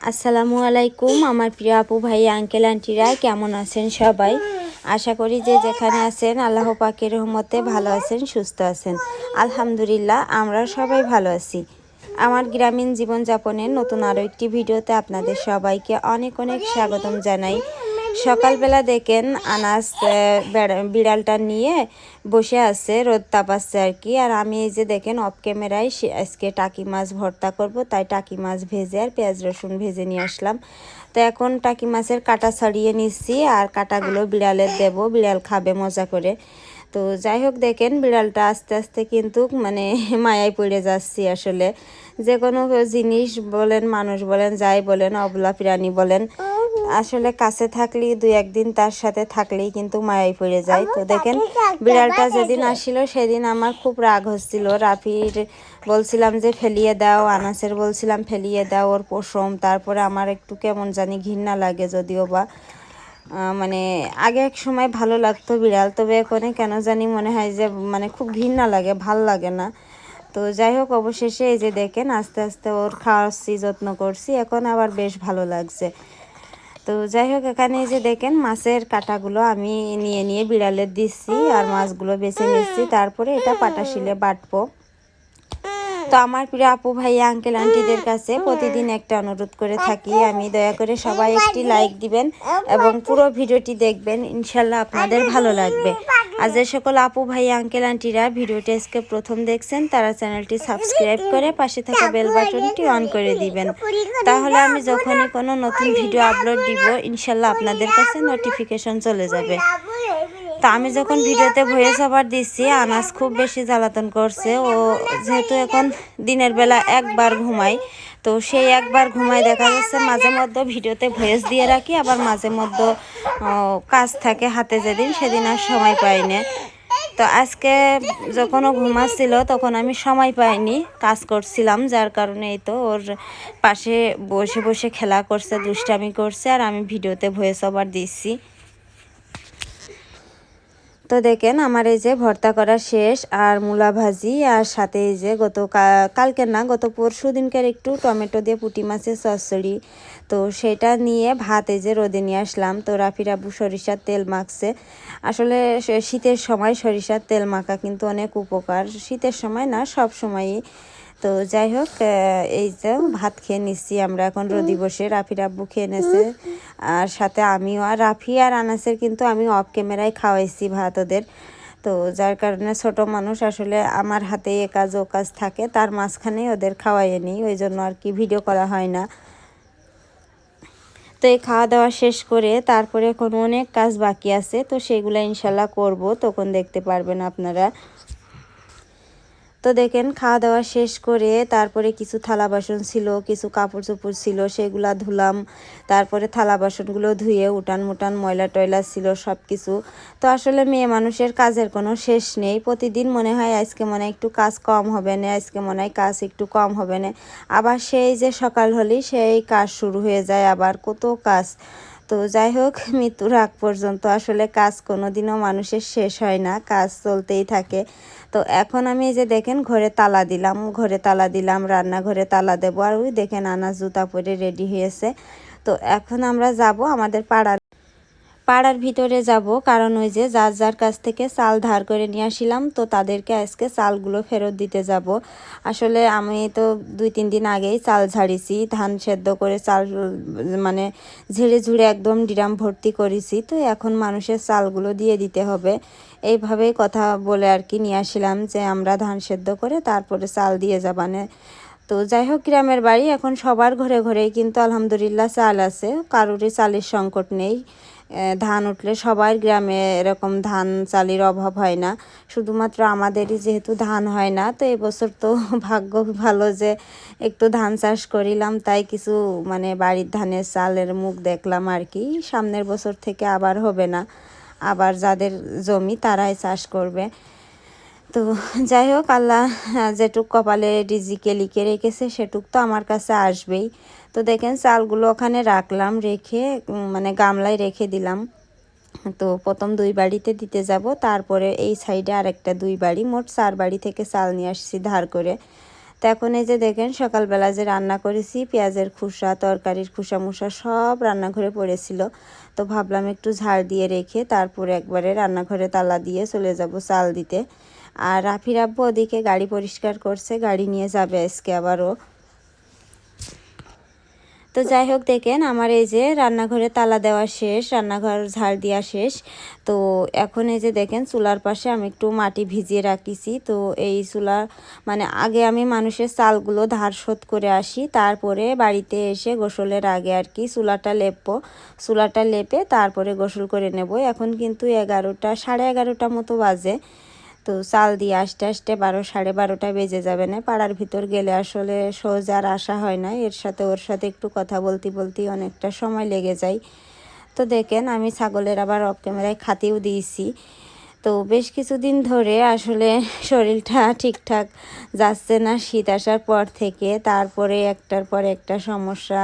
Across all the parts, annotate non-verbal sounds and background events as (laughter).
আসসালামু আলাইকুম, আমার প্রিয় আপু ভাই আঙ্কেল আন্টিরা কেমন আছেন সবাই? আশা করি যে যেখানে আছেন, আল্লাহ পাকের রহমতে ভালো আছেন, সুস্থ আছেন। আলহামদুলিল্লাহ আমরা সবাই ভালো আছি। আমার গ্রামীণ জীবনযাপনের নতুন আরও একটি ভিডিওতে আপনাদের সবাইকে অনেক অনেক স্বাগতম জানাই। সকালবেলা দেখেন আনাস বেড়া- বিড়ালটা নিয়ে বসে আছে, রোদ তাপাচ্ছে আর কি। আর আমি এই যে দেখেন অফ ক্যামেরায় আজকে টাকি মাছ ভর্তা করব, তাই টাকি মাছ ভেজে আর পেঁয়াজ রসুন ভেজে নিয়ে আসলাম। তো এখন টাকি মাছের কাটা ছাড়িয়ে নিচ্ছি, আর কাটাগুলো বিড়ালের দেব, বিড়াল খাবে মজা করে। তো যাই হোক দেখেন বিড়ালটা আস্তে আস্তে কিন্তু মানে (laughs) মায়ায় পড়ে যাচ্ছি আসলে। যে কোনো জিনিস বলেন মানুষ বলেন যাই বলেন অবলা প্রাণী বলেন আসলে কাছে থাকলেই দুই একদিন তার সাথে থাকলেই কিন্তু মায়াই পড়ে যায়। তো দেখেন বিড়ালটা যেদিন আসছিল সেদিন আমার খুব রাগ হচ্ছিল। রাফির বলছিলাম যে ফেলিয়ে দাও। আনাসের বলছিলাম ফেলিয়ে দাও ওর পশম। তারপরে আমার একটু কেমন জানি ঘৃণা লাগে যদিও বা। মানে আগে এক সময় ভালো লাগতো বিড়াল, তবে এখন কেন জানি মনে হয় যে মানে খুব ঘৃণা লাগে, ভালো লাগে না। তো যাই হোক, অবশেষে এই যে দেখেন, আস্তে আস্তে ওর খাওয়াচ্ছি, যত্ন করছি, এখন আবার বেশ ভালো লাগছে। তো যাই হোক, এখানে যে দেখেন, মাছের কাটাগুলো আমি নিয়ে নিয়ে বিড়ালের দিচ্ছি আর মাছগুলো বেছে নিচ্ছি। তারপরে এটা পাটাশিলে বাটবো। তো আমার প্রিয় আপু ভাই আঙ্কেল আন্টিদের কাছে প্রতিদিন একটা অনুরোধ করে থাকি। আমি দয়া করে সবাই একটি লাইক দিবেন এবং পুরো ভিডিওটি দেখবেন। ইনশাল্লাহ আপনাদের ভালো লাগবে। আর যে সকল আপু ভাই আঙ্কেল আন্টিরা ভিডিওটি আজকে প্রথম দেখছেন, তারা চ্যানেলটি সাবস্ক্রাইব করে পাশে থাকা বেল বাটনটি অন করে দিবেন। তাহলে আমি যখনই কোনো নতুন ভিডিও আপলোড দিব ইনশাল্লাহ আপনাদের কাছে নোটিফিকেশন চলে যাবে। তা আমি যখন ভিডিওতে ভয়েস ওভার দিচ্ছি, আনাস খুব বেশি জ্বালাতন করছে। ও যেহেতু এখন দিনের বেলা একবার ঘুমাই তো সেই একবার ঘুমাই দেখা যাচ্ছে মাঝে মধ্যে ভিডিওতে ভয়েস দিয়ে রাখি, আবার মাঝে মধ্যে কাজ থাকে হাতে যেদিন, সেদিন আর সময় পাই না। তো আজকে যখন ও ঘুমাচ্ছিল, তখন আমি সময় পাইনি, কাজ করছিলাম, যার কারণে এই তো ওর পাশে বসে বসে খেলা করছে, দুষ্টামি করছে, আর আমি ভিডিওতে ভয়েস ওভার দিচ্ছি। তো দেখেন আমার এই যে ভর্তা করা শেষ আর মূলা ভাজি আর সাথে এই যে গত কালকে না গত পরশু দিনকার একটু টমেটো দিয়ে পুটি মাছের চচ্চড়ি। তো সেটা নিয়ে ভাত এই যে রোদে নিয়ে আসলাম। তো রাফির আবু সরিষার তেল মাখছে। আসলে শীতের সময় সরিষার তেল মাখা কিন্তু অনেক উপকার। শীতের সময় না সব সময়ই তো যাই হোক এই যে ভাত খেয়ে নিচ্ছি আমরা এখন রোদি বসে রাফি রাব্বু খেয়ে নেছে। আর সাথে আমিও আর রাফি আর আনাসের কিন্তু আমি অফ ক্যামেরায় খাওয়াইছি ভাত ওদের। তো যার কারণে ছোট মানুষ আসলে আমার হাতে এ কাজ ও কাজ থাকে তার মাঝখানে ওদের খাওয়াইয়ে নিই ওই জন্য আর কি ভিডিও করা হয় না। তো এই খাওয়া দাওয়া শেষ করে তারপরে এখন অনেক কাজ বাকি আছে তো সেগুলো ইনশাল্লাহ করব তখন দেখতে পারবেন আপনারা। তো দেখেন, খাওয়া দাওয়া শেষ করে তারপরে কিছু থালা বাসন ছিল, কিছু কাপড় চোপড় ছিল, সেগুলা ধুলাম। তারপরে থালা বাসনগুলো ধুয়ে উঠান মুটান ময়লা টয়লা ছিল সব কিছু তো আসলে মেয়ে মানুষের কাজের কোনো শেষ নেই। প্রতিদিন মনে হয় আজকে মনে হয় একটু কাজ কম হবে না, আজকে মনে হয় কাজ একটু কম হবে না। আবার সেই যে সকাল হলেই সেই কাজ শুরু হয়ে যায়, আবার কত কাজ। তো যাই হোক, মৃত্যুর আগ পর্যন্ত আসলে কাজ কোনো দিনও মানুষের শেষ হয় না, কাজ চলতেই থাকে। তো এখন আমি এই যে দেখেন, ঘরে তালা দিলাম, ঘরে তালা দিলাম, রান্নাঘরে তালা দেবো, আর ওই দেখেন আনা জুতা পরে রেডি হয়েছে। তো এখন আমরা যাব আমাদের পাড়ার পাড়ার ভিতরে যাব, কারণ ওই যে যার যার কাছ থেকে চাল ধার করে নিয়ে আসিলাম, তো তাদেরকে আজকে চালগুলো ফেরত দিতে যাব। আসলে আমি তো দুই তিন দিন আগেই চাল ঝাড়িছি, ধান সেদ্ধ করে চাল মানে ঝেড়ে ঝুড়ে একদম ডিরাম ভর্তি করেছি, তো এখন মানুষের চালগুলো দিয়ে দিতে হবে। এইভাবেই কথা বলে আর কি নিয়ে আসিলাম যে আমরা ধান সেদ্ধ করে তারপরে চাল দিয়ে যাবানে তো যাই হোক, গ্রামের বাড়ি, এখন সবার ঘরে ঘরেই কিন্তু আলহামদুলিল্লাহ চাল আছে, কারোরই চালের সংকট নেই। ধান উঠলে সবার গ্রামে এরকম ধান চালের অভাব হয় না। শুধুমাত্র আমাদেরই যেহেতু ধান হয় না, তো এবছর তো (laughs) ভাগ্য ভালো যে একটু ধান চাষ করিলাম, তাই কিছু মানে বাড়ির ধানের চালের মুখ দেখলাম আর কি। সামনের বছর থেকে আবার হবে না, আবার যাদের জমি তারাই চাষ করবে। তো যাই হোক, আল্লাহ যেটুক কপালে রিজিকে লিখে রেখেছে, সেটুক তো আমার কাছে আসবেই। তো দেখেন চালগুলো ওখানে রাখলাম, রেখে মানে গামলায় রেখে দিলাম। তো প্রথম দুই বাড়িতে দিতে যাব, তারপরে এই সাইডে আরেকটা দুই বাড়ি, মোট চার বাড়ি থেকে চাল নিয়ে আসছি ধার করে। তো এখন এই যে দেখেন, সকালবেলা যে রান্না করেছি, পেঁয়াজের খোসা, তরকারির খোসা মুসা সব রান্নাঘরে পড়েছিল। তো ভাবলাম একটু ঝাড় দিয়ে রেখে তারপরে একবারে রান্নাঘরে তালা দিয়ে চলে যাব চাল দিতে। আর রাফির আব্বু ওদিকে গাড়ি পরিষ্কার করছে, গাড়ি নিয়ে যাবে আজকে আবারও। তো যাই হোক, দেখেন আমার এই যে রান্নাঘরে তালা দেওয়া শেষ, রান্নাঘর ঝাড় দেওয়া শেষ। তো এখন এই যে দেখেন, চুলার পাশে আমি একটু মাটি ভিজিয়ে রাখিছি। তো এই চুলা মানে আগে আমি মানুষের চালগুলো ধার শোধ করে আসি, তারপরে বাড়িতে এসে গোসলের আগে আর কি চুলাটা লেপবো। চুলাটা লেপে তারপরে গোসল করে নেব। এখন কিন্তু এগারোটা, সাড়ে এগারোটা মতো বাজে। তো চাল দিয়ে আসতে আসতে বারো, সাড়ে বারোটা বেজে যাবে না? পাড়ার ভিতর গেলে আসলে সোজা আর আসা হয় না। এর সাথে ওর সাথে একটু কথা বলতে বলতে অনেকটা সময় লেগে যায়। তো দেখেন, আমি ছাগলের আবার অফ ক্যামেরায় খাতেও দিয়েছি। তো বেশ কিছুদিন ধরে আসলে শরীরটা ঠিকঠাক যাচ্ছে না। শীত আসার পর থেকে, তারপরে একটার পর একটা সমস্যা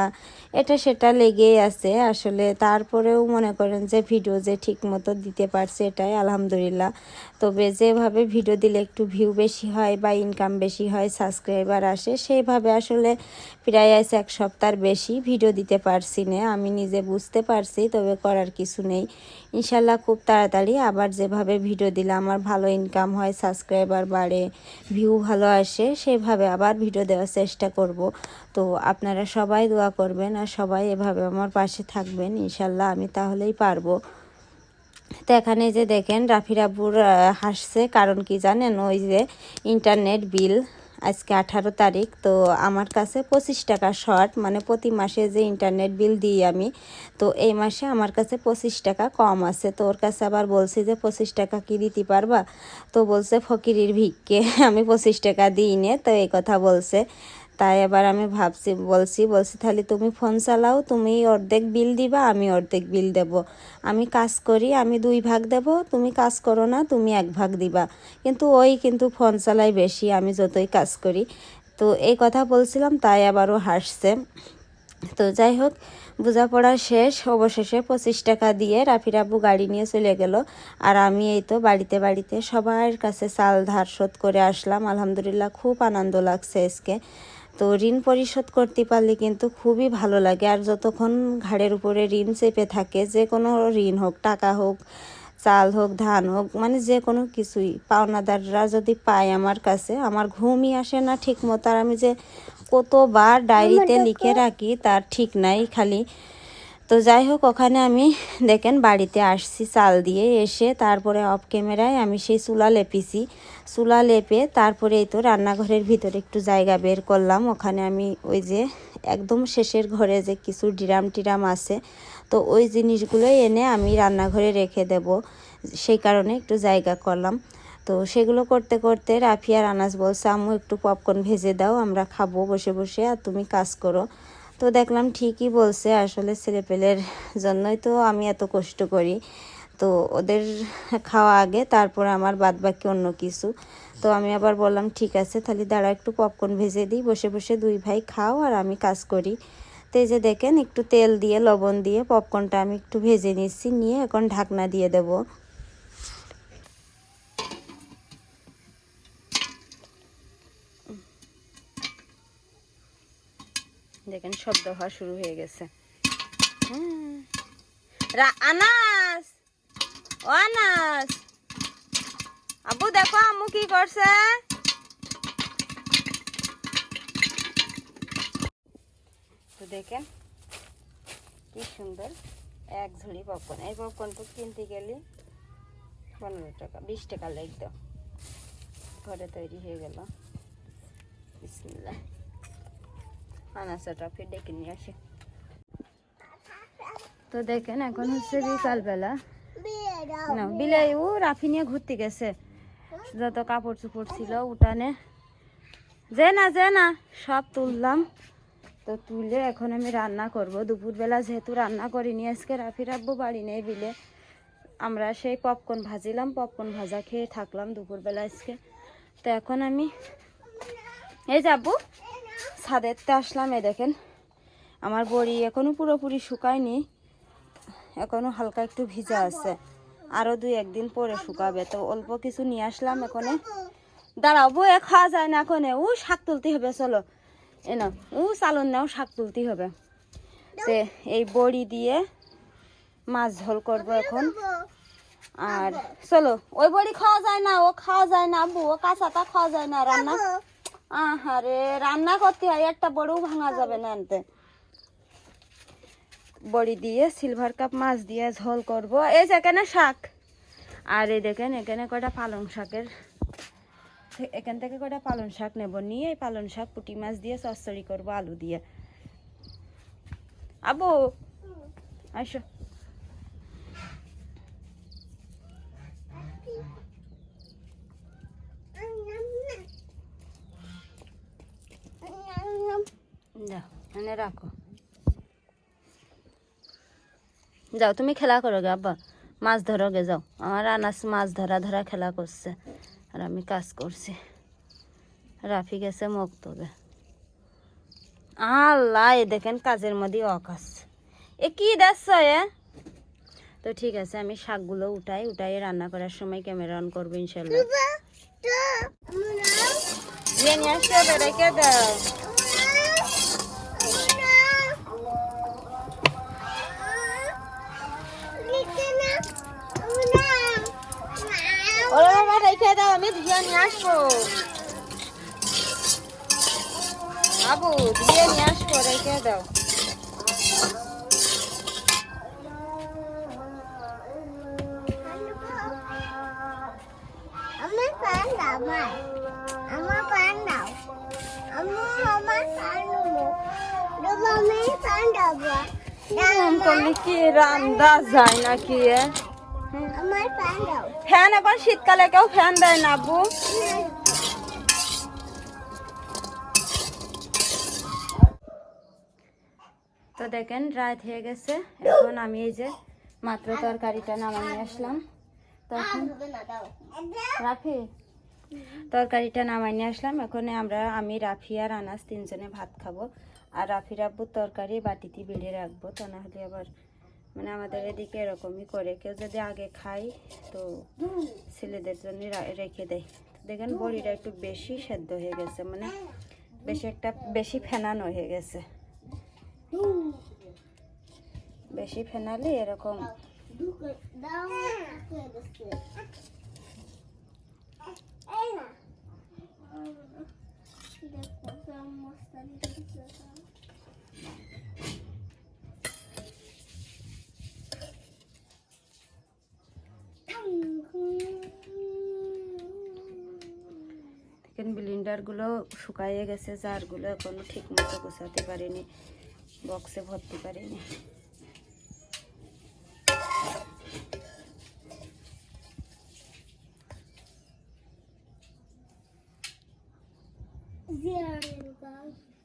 এটা সেটা লেগেই আছে। আসলে তারপরেও মনে করেন যে ভিডিও যে ঠিক মতো দিতে পারছে এটাই আলহামদুলিল্লাহ। তবে যেভাবে ভিডিও দিলে একটু ভিউ বেশি হয় বা ইনকাম বেশি হয় সাবস্ক্রাইবার আসে সেইভাবে আসলে প্রায় আছে এক সপ্তাহ বেশি ভিডিও দিতে পারছি না। আমি নিজে বুঝতে পারছি, তবে করার কিছু নেই। ইনশাল্লাহ খুব তাড়াতাড়ি আবার যেভাবে ভিডিও দিলে আমার ভালো ইনকাম হয় সাবস্ক্রাইবার বাড়ে ভিউ ভালো আসে সেভাবে আবার ভিডিও দেওয়ার চেষ্টা করব। তো আপনারা সবাই দোয়া করবেন আর সবাই এভাবে আমার পাশে থাকবেন ইনশাল্লাহ আমি তাহলেই পারব। তো এখানে যে দেখেন রাফি রাব্বুর আহ, হাসছে কারণ কি জানেন? ওই যে ইন্টারনেট বিল আজকে আঠারো তারিখ, তো আমার কাছে পঁচিশ টাকা শর্ট মানে প্রতি মাসে যে ইন্টারনেট বিল দিই আমি, তো এই মাসে আমার কাছে পঁচিশ টাকা কম আছে। তো ওর কাছে আবার বলছি যে, পঁচিশ টাকা কি দিতে পারবা? তো বলছে, ফকিরির ভিক্ষে। (laughs) আমি পঁচিশ টাকা দিই নে তো এই কথা বলছে। তাই এবার আমি ভাবছি, বলছি বলছি, তাহলে তুমি ফোন চালাও, তুমি অর্ধেক বিল দিবা, আমি অর্ধেক বিল দেব। আমি কাজ করি, আমি দুই ভাগ দেব, তুমি কাজ করো না, তুমি এক ভাগ দিবা। কিন্তু ওই কিন্তু ফোন চালাই বেশি, আমি যতই কাজ করি। তো এই কথা বলছিলাম, তাই আবারও হাসছে। তো যাই হোক, বোঝাপড়া শেষ, অবশেষে পঁচিশ টাকা দিয়ে রাফির গাড়ি নিয়ে চলে গেল। আর আমি এই তো বাড়িতে বাড়িতে সবার কাছে চাল ধার শোধ করে আসলাম। আলহামদুলিল্লাহ, খুব আনন্দ লাগছে আজকে। তো ঋণ পরিশোধ করতে পারলে কিন্তু খুবই ভালো লাগে। আর যতক্ষণ ঘাড়ের উপরে ঋণ চেপে থাকে যে কোনো ঋণ হোক টাকা হোক চাল হোক ধান হোক মানে যে কোনো কিছুই পাওনাদাররা যদি পায় আমার কাছে আমার ঘুমই আসে না ঠিক মতো আর আমি যে কতবার ডায়েরিতে লিখে রাখি তার ঠিক নাই খালি। তো যাই হোক, ওখানে আমি দেখেন বাড়িতে আসছি চাল দিয়ে। এসে তারপরে অফ ক্যামেরায় আমি সেই চুলা লেপেছি। চুলা লেপে তারপরে এই তো রান্নাঘরের ভিতরে একটু জায়গা বের করলাম। ওখানে আমি ওই যে একদম শেষের ঘরে যে কিছু ডিরাম টিরাম আছে, তো ওই জিনিসগুলো এনে আমি রান্নাঘরে রেখে দেব। সেই কারণে একটু জায়গা করলাম। তো সেগুলো করতে করতে রাফিয়ার আনাজ বলছে, আম্মু, একটু পপকর্ন ভেজে দাও, আমরা খাব বসে বসে, আর তুমি কাজ করো। তো দেখলাম ঠিকই বলছে আসলে ছেলেপেলের জন্যই তো আমি এত কষ্ট করি। তো ওদের খাওয়া আগে, তারপর আমার বাদ বাকি অন্য কিছু। তো আমি আবার বললাম, ঠিক আছে, তাহলে দাঁড়া, একটু পপকর্ন ভেজে দিই, বসে বসে দুই ভাই খাও আর আমি কাজ করি। তো এই যে দেখেন, একটু তেল দিয়ে, লবণ দিয়ে পপকর্নটা আমি একটু ভেজে নিচ্ছি, নিয়ে এখন ঢাকনা দিয়ে দেবো। দেখেন শব্দ হওয়া শুরু হয়ে গেছে। আনাস! ও আনাস! আব্বু দেখো আম্মু কি করছে? তো দেখেন কি সুন্দর এক ঝুড়ি পপকর্ন এই পপকর্নটা কিনতে গেলে পনেরো টাকা, বিশ টাকা লাগতো। ঘরে তৈরি হয়ে গেল। বিসমিল্লাহ। আনাসাটা ফির ডেকে নিয়ে আসে। তো দেখেন, এখন হচ্ছে বিকালবেলা। না, বিলাই, ও রাফি নিয়ে ঘুরতে গেছে। যত কাপড় চোপড় ছিল, উঠানে। যে না যে না, সব তুললাম। তো তুলে এখন আমি রান্না করব। দুপুরবেলা যেহেতু রান্না করিনি, আজকে রাফি রাব্বু বাড়ি নেই বিলে আমরা সেই পপকর্ন ভাজিলাম। পপকর্ন ভাজা খেয়ে থাকলাম দুপুরবেলা আজকে। তো এখন আমি এই যাব ছাদেরতে আসলাম এ দেখেন। আমার বড়ি এখনও পুরোপুরি শুকায়নি, এখনও হালকা একটু ভিজা আছে। আরও দুই একদিন পরে শুকাবে, তো অল্প কিছু নিয়ে আসলাম এখানে। দাঁড়াও, বয়ে খাওয়া যায় না কোনে ও শাক তুলতে হবে, চলো। এ না ও চালন নাও, শাক তুলতে হবে। তে এই বড়ি দিয়ে মাছ ঝোল করব এখন। আর চলো, ওই বড়ি খাওয়া যায় না, ও খাওয়া যায় না, আব্বু, ও কাঁচাটা খাওয়া যায় না, রান্না। আহারে, রান্না করতে হয়, একটা বড়ও ভাঙা যাবে না আনতে বড়ি দিয়ে সিলভার কাপ মাছ দিয়ে ঝোল করব। এই যে এখানে শাক। আর এই দেখেন, এখানে কয়টা পালং শাকের এখান থেকে কয়টা পালং শাক নেব? নিয়ে এই পালং শাক, পুঁটি মাছ দিয়ে চচ্চড়ি করব, আলু দিয়ে। আবু আসো যাও এনে রাখো। যাও তুমি খেলা করো গে আব্বা। মাছ ধরো গে যাও। আমার আনাস মাছ ধরা ধরা খেলা করছে আর আমি কাজ করছি। রাফি গেছে মক্তবে আল্লাহ এ দেখেন কাজের মধ্যে অকাশ এ কি দেখছ এ? তো ঠিক আছে আমি শাকগুলো উঠাই উঠাই রান্না করার সময় ক্যামেরা অন করব ইনশাল্লাহ। নিয়ে আসতে দাও। রেখে দাও আমি ধুয়ে নিয়ে আসব। আবু ধুয়ে নিয়ে আসব রেখে দাও। করলে কি রান্দা যায় নাকি ফ্যান এখন শীতকালে কেউ ফ্যান দেয় না, আব্বু। তো দেখেন, রাত হয়ে গেছে। এখন আমি এই যে মাত্র তরকারিটা নামাই আসলাম। তখন রাফি, তরকারিটা নামাই নিয়ে আসলাম। এখন আমরা, আমি, রাফি আর আনাস তিনজনে ভাত খাব। আর রাফির আব্বুর তরকারি বাটিতে বেড়ে রাখব, তা না হলে আবার মানে আমাদের এদিকে এরকমই করে। কেউ যদি আগে খায়, তো ছেলেদের জন্য রেখে দেয়। দেখেন বড়িটা একটু বেশি সেদ্ধ হয়ে গেছে মানে বেশি একটা, বেশি ফেনানো হয়ে গেছে। বেশি ফেনালে এরকম দেখো দিতেছে শুকাইয়ে গেছে জারগুলো এখনও ঠিক মতো গোছাতে পারিনি বক্সে ভরতে পারিনি। (laughs)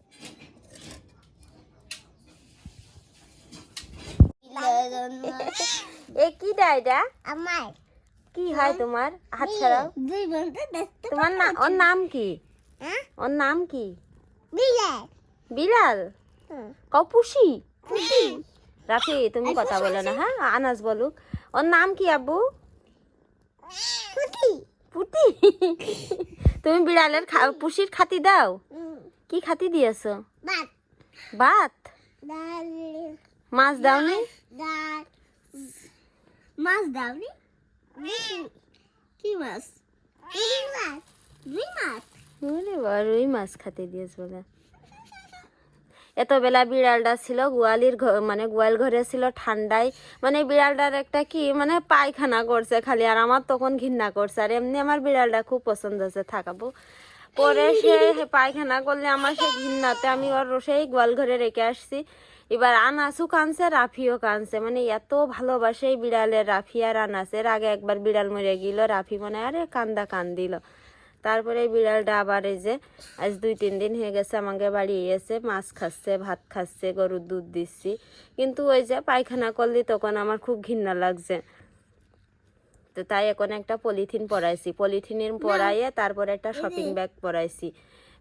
কি ডাইডা আমার কি হয় তোমার? হাত ছাড়াও। দুই বন্ধু তোমার না ওর নাম কি? ওর নাম কি? বিলাই বিলাল? হুম কপুষি রাফি তুমি কথা বলো না হ্যাঁ? আনাজ বলুক। ওর নাম কি আব্বু? পুটি তুমি বিড়ালের পুষির খাতি দাও। কি খাতি দিয়েছ? ভাত। মাছ দাওনি? মাছ দাওনি? কি মাছ? মাছ? রুই মাছ খাতে দিয়েছ বলে। এত বেলা বিড়ালটা ছিল, গোয়ালির মানে গোয়াল ঘরে ছিল ঠান্ডায়। মানে বিড়ালটার একটা কি মানে পায়খানা করছে খালি, আর আমার তখন ঘৃণা করছে। আর এমনি আমার বিড়ালটা খুব পছন্দ আছে থাকাবো। পরে সে পায়খানা করলে আমার সে ঘৃণাতে আমি ওর সেই গোয়াল ঘরে রেখে আসছি। এবার আনাসও কানছে রাফিও কানছে মানে এত ভালোবাসে বিড়ালের রাফি আর আনাসের। আগে একবার বিড়াল মরে গেল, রাফি মনে আরে কান্দা কান দিল তারপরে এই বিড়ালটা আবার এই যে আজ দুই তিন দিন হয়ে গেছে আমাকে বাড়ি এসে মাছ খাচ্ছে ভাত খাচ্ছে গরুর দুধ দিচ্ছি। কিন্তু ওই যে পায়খানা করলি তখন আমার খুব ঘৃণা লাগছে। তো তাই এখন একটা পলিথিন পরাইছি। পলিথিনের পরাইয়ে তারপরে একটা শপিং ব্যাগ পরাইছি।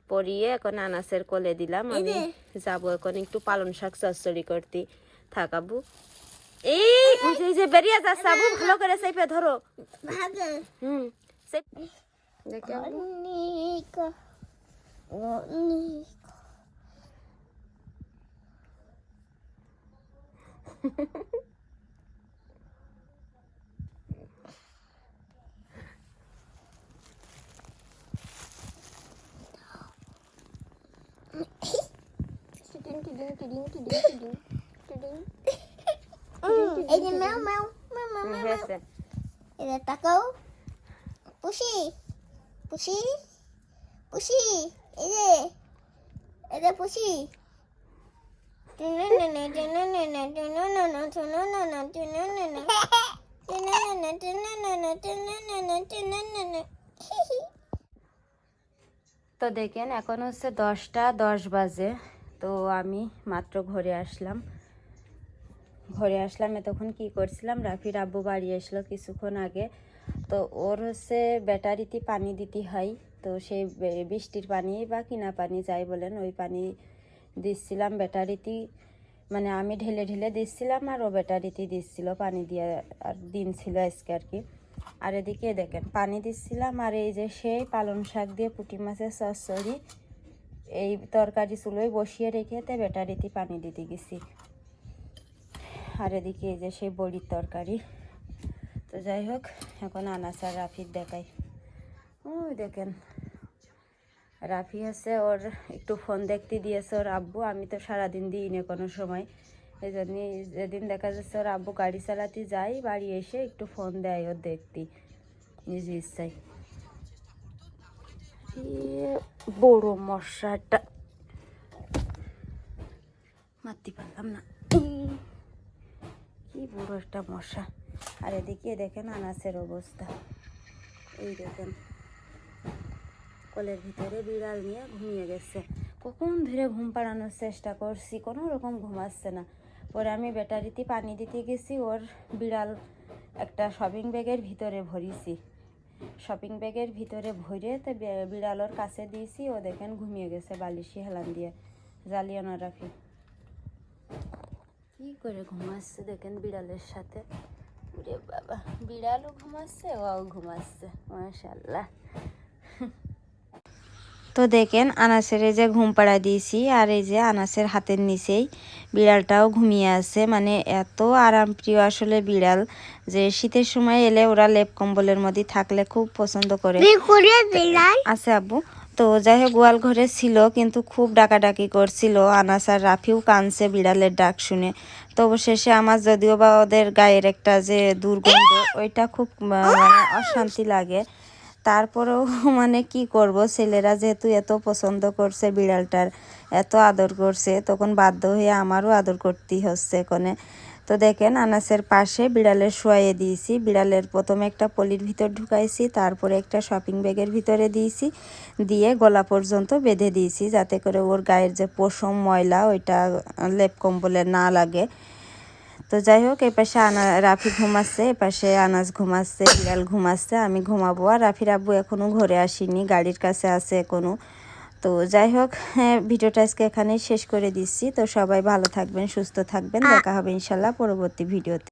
পরিয়ে এখন আনাসের কোলে দিলাম। আমি যাব এখন একটু পালন শাক চচ্চড়ি করতে। থাকাবু এই যে- এই যে বেরিয়ে যাচ্ছে আবু। ভালো করে সেপে ধরো। হুম। সে দেখে আব্বু। Monica. Monica. এই যে ম্যাও ম্যাও ম্যাও ম্যাও হুম, ম্যাও পুষি? পুষি? এই যে এদের পুষি। তো দেখেন, এখন হচ্ছে দশটা, দশ বাজে। তো আমি মাত্র ঘরে আসলাম। ঘরে আসলাম, এতক্ষণ কি করছিলাম? রাফির আব্বু বাড়ি আসলো কিছুক্ষণ আগে। তো ওর হচ্ছে ব্যাটারিতে পানি দিতে হয়। তো সেই বৃষ্টির পানি বা কিনা পানি যাই বলেন, ওই পানি দিচ্ছিলাম ব্যাটারিতে মানে আমি ঢেলে ঢেলে দিচ্ছিলাম আর ও ব্যাটারিতে দিচ্ছিল, পানি দিয়ে আর দিন ছিল আজকে আর কি। আর এদিকে দেখেন, পানি দিচ্ছিলাম আর এই যে সেই পালং শাক দিয়ে পুঁটি মাছের চচ্চড়ি এই তরকারি চুলোয় বসিয়ে রেখে তে ব্যাটারিতে পানি দিতে গেছি। আর এদিকে এই যে সেই বড়ির তরকারি। তো যাই হোক এখন আনাস আর রাফির দেখাই। ওই দেখেন, রাফি আছে, ওর একটু ফোন দেখতে দিয়েছে ওর আব্বু। আমি তো সারাদিন দিই না কোনো সময়। এই জন্যই যেদিন দেখা যাচ্ছে ওর আব্বু গাড়ি চালাতে যাই বাড়ি এসে একটু ফোন দেয় ওর দেখতে নিজে ইচ্ছাই বড় মশাটা। মারতে পারলাম না। কি বড় একটা মশা। আর এদিকে দেখেন আনাসের অবস্থা। এই দেখেন, কলের ভিতরে বিড়াল নিয়ে ঘুমিয়ে গেছে। কখন ধরে ঘুম পাড়ানোর চেষ্টা করছি, কোনো রকম ঘুমাচ্ছে না। পরে আমি ব্যাটারিতে পানি দিতে গেছি, ওর বিড়াল একটা শপিং ব্যাগের ভিতরে ভরিছি। শপিং ব্যাগের ভিতরে ভরে তো বে- বিড়াল ওর কাছে দিয়েছি, ও দেখেন ঘুমিয়ে গেছে বালিশি হেলান দিয়ে জ্বালিয়ে না রাখি কি করে ঘুমাচ্ছে দেখেন বিড়ালের সাথে। ওরে বাবা। বিড়ালও ঘুমাচ্ছে ওও ঘুমাচ্ছে মাশাল্লাহ তো দেখেন আনাসের এই যে ঘুম পাড়া দিয়েছি আর এই যে আনাসের হাতের নিচেই বিড়ালটাও ঘুমিয়ে আছে। মানে এত আরাম প্রিয় আসলে বিড়াল যে শীতের সময় এলে ওরা লেপ কম্বলের মধ্যে থাকলে খুব পছন্দ করে। করে আছে আব্বু তো যাই হোক, গোয়াল ঘরে ছিল, কিন্তু খুব ডাকাডাকি করছিল। আনাস আর রাফিও কানছে বিড়ালের ডাক শুনে। তো অবশেষে আমার যদিও বা ওদের গায়ের একটা যে দুর্গন্ধ, ওইটা খুব মানে অশান্তি লাগে। তারপরেও (laughs) মানে কি করব, ছেলেরা যেহেতু এত পছন্দ করছে বিড়ালটার, এত আদর করছে, তখন বাধ্য হয়ে আমারও আদর করতেই হচ্ছে এখানে। তো দেখেন আনাসের পাশে বিড়ালের শোয়াইয়ে দিয়েছি। বিড়ালের প্রথমে একটা পলির ভিতর ঢুকাইছি, তারপরে একটা শপিং ব্যাগের ভিতরে দিয়েছি, দিয়ে গলা পর্যন্ত বেঁধে দিয়েছি যাতে করে ওর গায়ের যে পশম ময়লা ওইটা লেপ কম্বলে না লাগে। তো যাই হোক এই পাশে আনা, রাফি ঘুমাচ্ছে এ পাশে আনাজ ঘুমাচ্ছে, বিড়াল ঘুমাচ্ছে, আমি ঘুমাবো। আর রাফির আব্বু এখনও ঘরে আসেনি, গাড়ির কাছে আছে এখনও তো যাই হোক হ্যাঁ ভিডিওটা আজকে এখানে শেষ করে দিচ্ছি। তো সবাই ভালো থাকবেন সুস্থ থাকবেন। দেখা হবে ইনশাল্লাহ পরবর্তী ভিডিওতে।